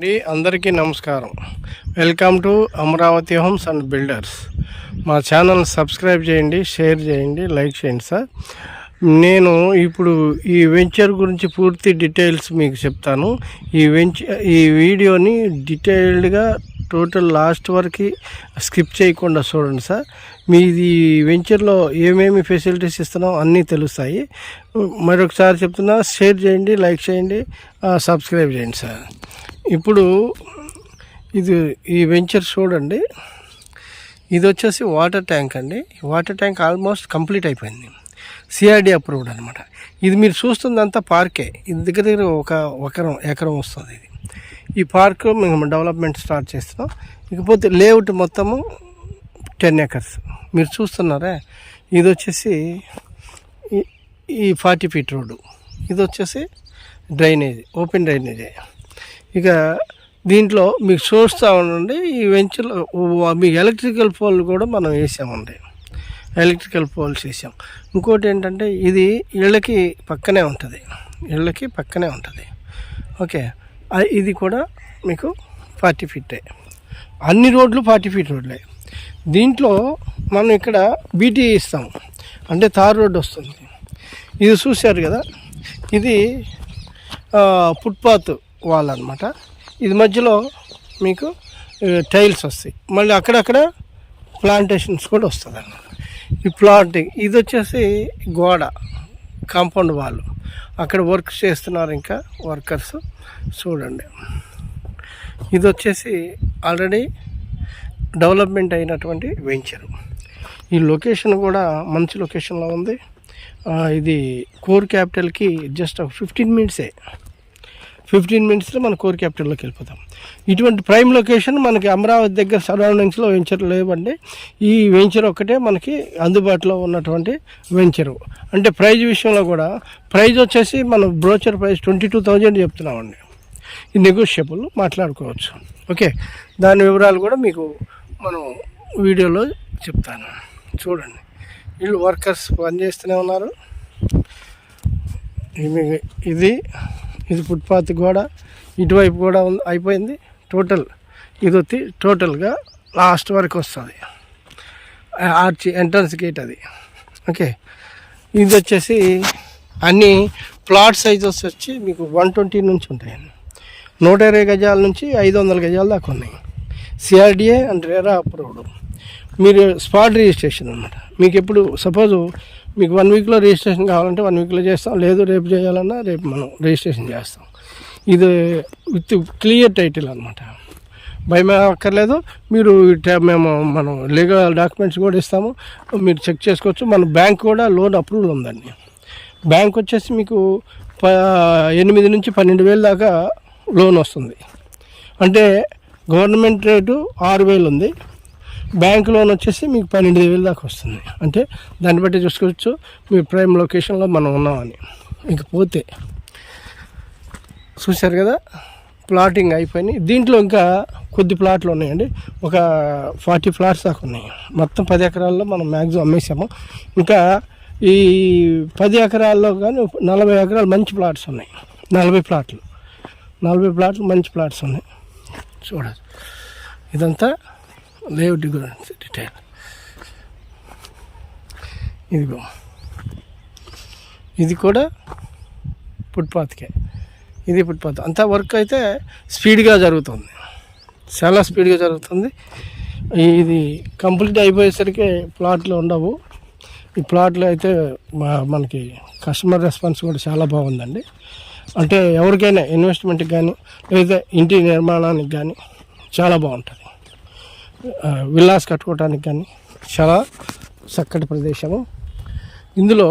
అండి అందరికీ నమస్కారం. Welcome to Amaravati homes and builders. మా ఛానల్ సబ్స్క్రైబ్ చేయండి షేర్ చేయండి లైక్ చేయండి సార్. నేను ఇప్పుడు ఈ వెంచర్ గురించి పూర్తి డీటెయిల్స్ మీకు చెప్తాను. ఈ వెంచర్ ఈ వీడియోని డీటెయిల్డ్గా టోటల్ లాస్ట్ వరకు స్కిప్ చేయకుండా చూడండి సార్. మీది వెంచర్లో ఏమేమి ఫెసిలిటీస్ ఇస్తున్నాం అన్నీ తెలుస్తాయి. మరొకసారి చెప్తున్నా షేర్ చేయండి లైక్ చేయండి సబ్స్క్రైబ్ చేయండి సార్. ఇప్పుడు ఇది ఈ వెంచర్ చూడండి. ఇది వచ్చేసి వాటర్ ట్యాంక్ అండి. వాటర్ ట్యాంక్ ఆల్మోస్ట్ కంప్లీట్ అయిపోయింది. సిఆర్డి అప్రూవ్డ్ అనమాట ఇది మీరు చూస్తుందంతా పార్కే. ఇది దగ్గర దగ్గర ఒక ఎకరం ఎకరం వస్తుంది ఇది. ఈ పార్క్ మేము డెవలప్మెంట్ స్టార్ట్ చేస్తున్నాం. ఇకపోతే లేఅవుట్ మొత్తము టెన్ ఏకర్స్ మీరు చూస్తున్నారే? ఇది వచ్చేసి ఈ- ఫార్టీ ఫీట్ రోడ్డు. ఇది వచ్చేసి డ్రైనేజ్ ఓపెన్ డ్రైనేజే. ఇక దీంట్లో మీకు చూస్తూ ఉండండి ఈ వెంచర్ మీ ఎలక్ట్రికల్ పోల్ కూడా మనం వేసామండి ఎలక్ట్రికల్ పోల్స్ వేసాం. ఇంకోటి ఏంటంటే ఇది ఇళ్ళకి పక్కనే ఉంటుంది. ఇళ్ళకి పక్కనే ఉంటుంది. ఓకే. ఇది కూడా మీకు ఫార్టీ ఫీటే. అన్ని రోడ్లు ఫార్టీ ఫీట్ రోడ్లే. దీంట్లో మనం ఇక్కడ బీటీ ఇస్తాం. అంటే తార్ రోడ్డు వస్తుంది. ఇది చూశారు కదా? ఇది ఫుట్పాత్ వాల్ అనమాట ఇది మధ్యలో మీకు టైల్స్ వస్తాయి. మళ్ళీ అక్కడక్కడ ప్లాంటేషన్స్ కూడా వస్తుంది అన్నమాట. ఈ ప్లాంటింగ్ ఇది వచ్చేసి గోడ కాంపౌండ్ వాల్ అక్కడ వర్క్ చేస్తున్నారు ఇంకా వర్కర్స్. చూడండి. ఇది వచ్చేసి ఆల్రెడీ డెవలప్మెంట్ అయినటువంటి వెంచర్. ఈ లొకేషన్ కూడా మంచి లొకేషన్లో ఉంది. ఇది కోర్ క్యాపిటల్కి జస్ట్ ఫిఫ్టీన్ మినిట్సే. ఫిఫ్టీన్ మినిట్స్లో మన కోర్ క్యాపిటల్లోకి వెళ్ళిపోతాం. ఇటువంటి ప్రైమ్ లొకేషన్ మనకి అమరావతి దగ్గర సరౌండింగ్స్లో వెంచర్ లేవండి. ఈ వెంచర్ ఒక్కటే మనకి అందుబాటులో ఉన్నటువంటి వెంచరు. అంటే ప్రైజ్ విషయంలో కూడా ప్రైజ్ వచ్చేసి మన brochure price twenty two thousand చెప్తున్నామండి. ఈ నెగోషియబుల్ మాట్లాడుకోవచ్చు. ఓకే దాని వివరాలు కూడా మీకు మనం వీడియోలో చెప్తాను. చూడండి వీళ్ళు వర్కర్స్ పనిచేస్తూనే ఉన్నారు. ఇది ఇది ఫుట్పాత్ కూడా ఇటువైపు కూడా ఉంది అయిపోయింది. టోటల్ ఇది వచ్చి టోటల్గా లాస్ట్ వరకు వస్తుంది. ఆర్చి ఎంట్రన్స్ గేట్ అది. ఓకే ఇది వచ్చేసి అన్ని ప్లాట్ సైజెస్ వచ్చి మీకు వన్ ట్వంటీ నుంచి ఉంటాయి. నూట ఇరవై గజాల నుంచి ఐదు వందల గజాల దాకా ఉన్నాయి. సిఆర్డిఏ అండ్ రేరా అప్రూవ్డ్ మీరు స్పాట్ రిజిస్ట్రేషన్ అనమాట మీకు ఎప్పుడు సపోజ్ మీకు వన్ వీక్లో రిజిస్ట్రేషన్ కావాలంటే వన్ వీక్లో చేస్తాం. లేదు రేపు చేయాలన్నా రేపు మనం రిజిస్ట్రేషన్ చేస్తాం. ఇది విత్ క్లియర్ టైటిల్ అనమాట భయం అక్కర్లేదు. మీరు మేము మనం లీగల్ డాక్యుమెంట్స్ కూడా ఇస్తాము. మీరు చెక్ చేసుకోవచ్చు. మన బ్యాంక్ కూడా లోన్ అప్రూవల్ ఉందండి. బ్యాంక్ వచ్చేసి మీకు ప ఎనిమిది నుంచి పన్నెండు వేలు దాకా లోన్ వస్తుంది. అంటే గవర్నమెంట్ రేటు ఆరు వేలు ఉంది. బ్యాంక్ లోన్ వచ్చేసి మీకు పన్నెండు వేలు దాకా వస్తుంది. అంటే దాన్ని బట్టి చూసుకోవచ్చు మీ ప్రైమ్ లొకేషన్లో మనం ఉన్నామని. ఇకపోతే చూశారు కదా ప్లాటింగ్ అయిపోయినాయి. దీంట్లో ఇంకా కొద్ది ప్లాట్లు ఉన్నాయండి. ఒక ఫార్టీ ప్లాట్స్ దాకా ఉన్నాయి. మొత్తం పది ఎకరాల్లో మనం మ్యాక్సిమం అమ్మేసాము. ఇంకా ఈ పది ఎకరాల్లో కానీ నలభై ఎకరాలు మంచి ప్లాట్స్ ఉన్నాయి. నలభై ప్లాట్లు. నలభై ప్లాట్లు మంచి ప్లాట్స్ ఉన్నాయి. చూడదు ఇదంతా లేఅవుట్ గురించి డీటెయిల్ ఇదిగో ఇది కూడా ఫుట్పాత్కే ఇది ఫుట్పాత్ అంతా వర్క్ అయితే స్పీడ్గా జరుగుతుంది. చాలా స్పీడ్గా జరుగుతుంది. ఇది కంప్లీట్ అయిపోయేసరికి ప్లాట్లు ఉండవు. ఈ ప్లాట్లు అయితే మా- మనకి కస్టమర్ రెస్పాన్స్ కూడా చాలా బాగుందండి. అంటే ఎవరికైనా ఇన్వెస్ట్మెంట్కి కానీ లేదా ఇంటి నిర్మాణానికి కానీ చాలా బాగుంటుంది. విల్లాస్ కట్టుకోవడానికి కానీ చాలా చక్కటి ప్రదేశము. ఇందులో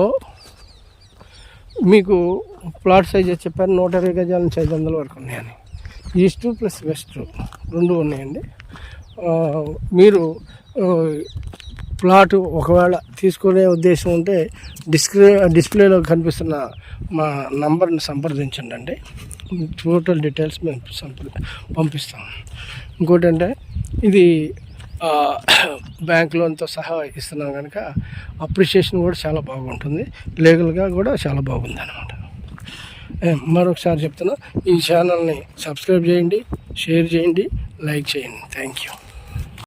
మీకు ప్లాట్ సైజ్ చెప్పాను నూట ఇరవై గజాల నుంచి ఐదు వందల వరకు ఉన్నాయని. ఈస్ట్ ప్లస్ వెస్ట్ రెండు ఉన్నాయండి. మీరు ప్లాట్ ఒకవేళ తీసుకునే ఉద్దేశం ఉంటే డిస్ప్లే డిస్ప్లేలో కనిపిస్తున్న మా నంబర్ని సంప్రదించండి అండి టోటల్ డీటెయిల్స్ మేము సంప్ర పంపిస్తాం. ఇంకోటి అంటే ఇది బ్యాంక్ లోన్తో సహా ఇస్తున్నాం కనుక అప్రిషియేషన్ కూడా చాలా బాగుంటుంది. లీగల్గా కూడా చాలా బాగుంది అనమాట మరొకసారి చెప్తున్నా ఈ ఛానల్ని సబ్స్క్రైబ్ చేయండి షేర్ చేయండి లైక్ చేయండి. Thank you